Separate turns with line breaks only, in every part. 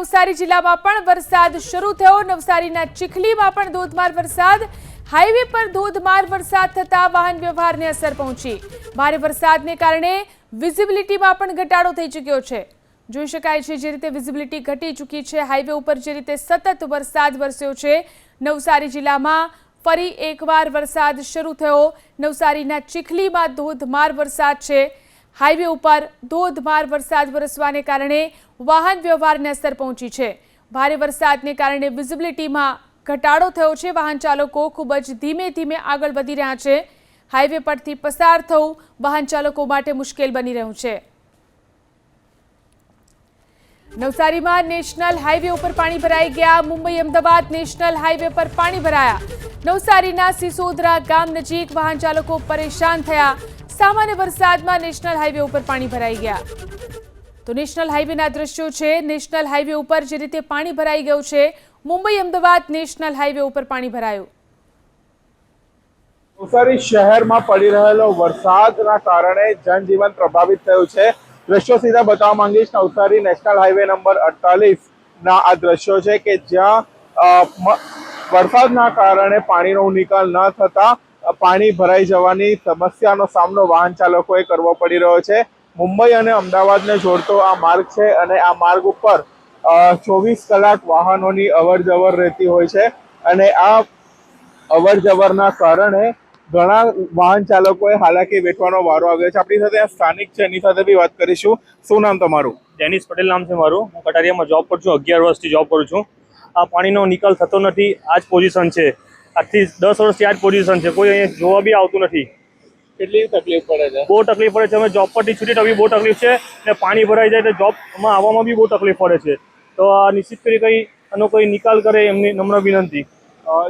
નવસારી જિલ્લામાં પણ વરસાદ શરૂ થયો. નવસારીના ચીખલીમાં પણ ધોધમાર વરસાદ. હાઈવે પર ધોધમાર વરસાદ થતા વાહન વ્યવહારને અસર પહોંચી. ભારે વરસાદને કારણે વિઝિબિલિટીમાં પણ ઘટાડો થઈ ચૂક્યો છે. જોઈ શકાય છે જે રીતે વિઝિબિલિટી ઘટી ચૂકી છે, હાઈવે ઉપર જે રીતે સતત વરસાદ વરસ્યો છે. નવસારી જિલ્લામાં ફરી એકવાર વરસાદ શરૂ થયો. નવસારીના ચીખલીમાં ધોધમાર વરસાદ છે. હાઈવે ઉપર ધોધમાર વરસાદ વરસવાને કારણે વાહન વ્યવહારને અસર પહોંચી છે. ભારે વરસાદને કારણે વિઝિબિલિટીમાં ઘટાડો થયો છે. વાહન ચાલકો ખૂબ જ ધીમે ધીમે આગળ વધી રહ્યા છે. હાઈવે પરથી પસાર થવું વાહન ચાલકો માટે મુશ્કેલ બની રહ્યું છે. નવસારીમાં નેશનલ હાઈવે ઉપર પાણી ભરાઈ ગયા. મુંબઈ, અમદાવાદ નેશનલ હાઈવે પર પાણી ભરાયા. નવસારીના સિસોદરા ગામ નજીક વાહન ચાલકો પરેશાન થયા. સામાન્ય વરસાદમાં નેશનલ હાઈવે ઉપર પાણી ભરાઈ ગયા. તો નેશનલ હાઈવેના દ્રશ્યો છે. નેશનલ હાઈવે ઉપર જે રીતે પાણી ભરાઈ ગયું છે, મુંબઈ, અમદાવાદ નેશનલ હાઈવે ઉપર પાણી ભરાયું.
નવસારી શહેરમાં પડી રહેલો વરસાદના કારણે જનજીવન પ્રભાવિત થયું છે. દ્રશ્યો સીધા બતાવવા માંગીશ. નવસારી નેશનલ હાઈવે નંબર અડતાલીસ ના આ દ્રશ્યો છે કે જ્યાં વરસાદના કારણે પાણીનો નિકાલ ન થતા પાણી ભરાઈ જવાની સમસ્યાનો સામનો વાહન ચાલકોએ કરવો પડી રહ્યો છે. મુંબઈ અને અમદાવાદને જોડતો આ માર્ગ છે અને આ માર્ગ ઉપર ચોવીસ કલાક વાહનોની અવર જવર રહેતી હોય છે અને આ અવર જવરના કારણે ઘણા વાહન ચાલકોએ હાલાકી વેઠવાનો વારો આવ્યો છે. આપણી સાથે આ સ્થાનિક છે, એની સાથે બી વાત કરીશું. શું નામ તમારું?
ડેનિસ પટેલ નામ છે મારું. હું કટારિયામાં જોબ કરું છું, અગિયાર વર્ષથી જોબ કરું છું. આ પાણીનો નિકાલ થતો નથી. આ જ પોઝિશન છે. આજથી દસ વર્ષથી આ જ પોઝિશન છે. કોઈ અહીંયા જોવા બી આવતું નથી.
કેટલી તકલીફ પડે છે?
બહુ તકલીફ પડે છે. અમે જોબ પરથી છૂટી તો બી બહુ તકલીફ છે ને પાણી ભરાઈ જાય તો જોબમાં આવવામાં બી બહુ તકલીફ પડે છે. તો આ નિશ્ચિત કરી કંઈ આનો કોઈ નિકાલ કરે એમની નમ્ર વિનંતી.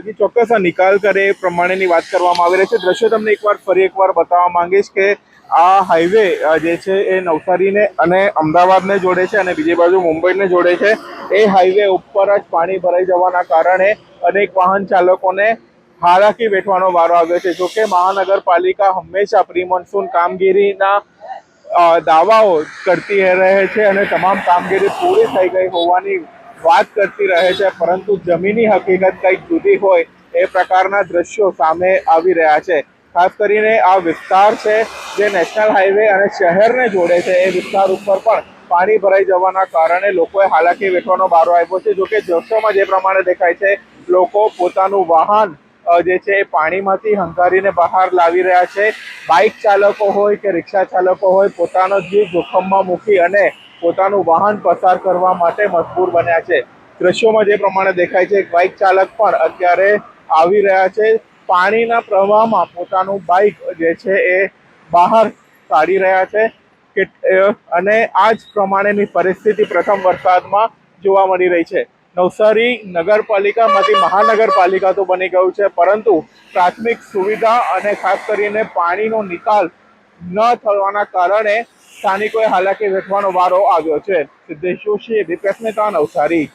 જે ચોક્કસ આ નિકાલ કરે એ પ્રમાણેની વાત કરવામાં આવી રહી છે. દ્રશ્યો તમને એકવાર ફરી એકવાર બતાવવા માંગીશ કે આ હાઈવે જે છે એ નવસારીને અને અમદાવાદને જોડે છે અને બીજી બાજુ મુંબઈને જોડે છે. એ હાઈવે ઉપર જ પાણી ભરાઈ જવાના કારણે અનેક વાહન ચાલકોને હાલાકી વેઠવાનો વારો આવ્યો છે. જોકે મહાનગરપાલિકા હંમેશા પ્રી મોન્સૂન કામગીરીના દાવાઓ કરતી રહે છે અને તમામ કામગીરી પૂરી થઈ ગઈ હોવાની વાત કરતી રહે છે, પરંતુ જમીની હકીકત કંઈક જુદી હોય એ પ્રકારના દ્રશ્યો સામે આવી રહ્યા છે. ખાસ કરીને આ વિસ્તાર છે જે નેશનલ હાઈવે અને શહેરને જોડે છે. એ વિસ્તાર ઉપર પણ પાણી ભરાઈ જવાના કારણે લોકોએ હાલાકી વેઠવાનો બારો આવ્યો છે. જોકે દ્રશ્યોમાં જે પ્રમાણે દેખાય છે, લોકો પોતાનું વાહન જે છે એ પાણીમાંથી હંકારીને બહાર લાવી રહ્યા છે. બાઇક ચાલકો હોય કે રિક્ષા ચાલકો હોય પોતાનો જીવ જોખમમાં મૂકી અને પોતાનું વાહન પસાર કરવા માટે મજબૂર બન્યા છે. દ્રશ્યોમાં જે પ્રમાણે દેખાય છે, એક બાઇક ચાલક પણ અત્યારે આવી રહ્યા છે. પાણીના પ્રવાહમાં પોતાનું બાઇક જે છે એ બહાર કાઢી રહ્યા છે. કે અને આ જ પ્રમાણેની પરિસ્થિતિ પ્રથમ વરસાદમાં જોવા મળી રહી છે. નવસારી નગરપાલિકામાંથી મહાનગરપાલિકા તો બની ગયું છે, પરંતુ પ્રાથમિક સુવિધા અને ખાસ કરીને પાણીનો નિકાલ ન થવાના કારણે સ્થાનિકોએ હાલાકી વેઠવાનો વારો આવ્યો છે. સિદ્ધેશ જોશી મહેતા નવસારી.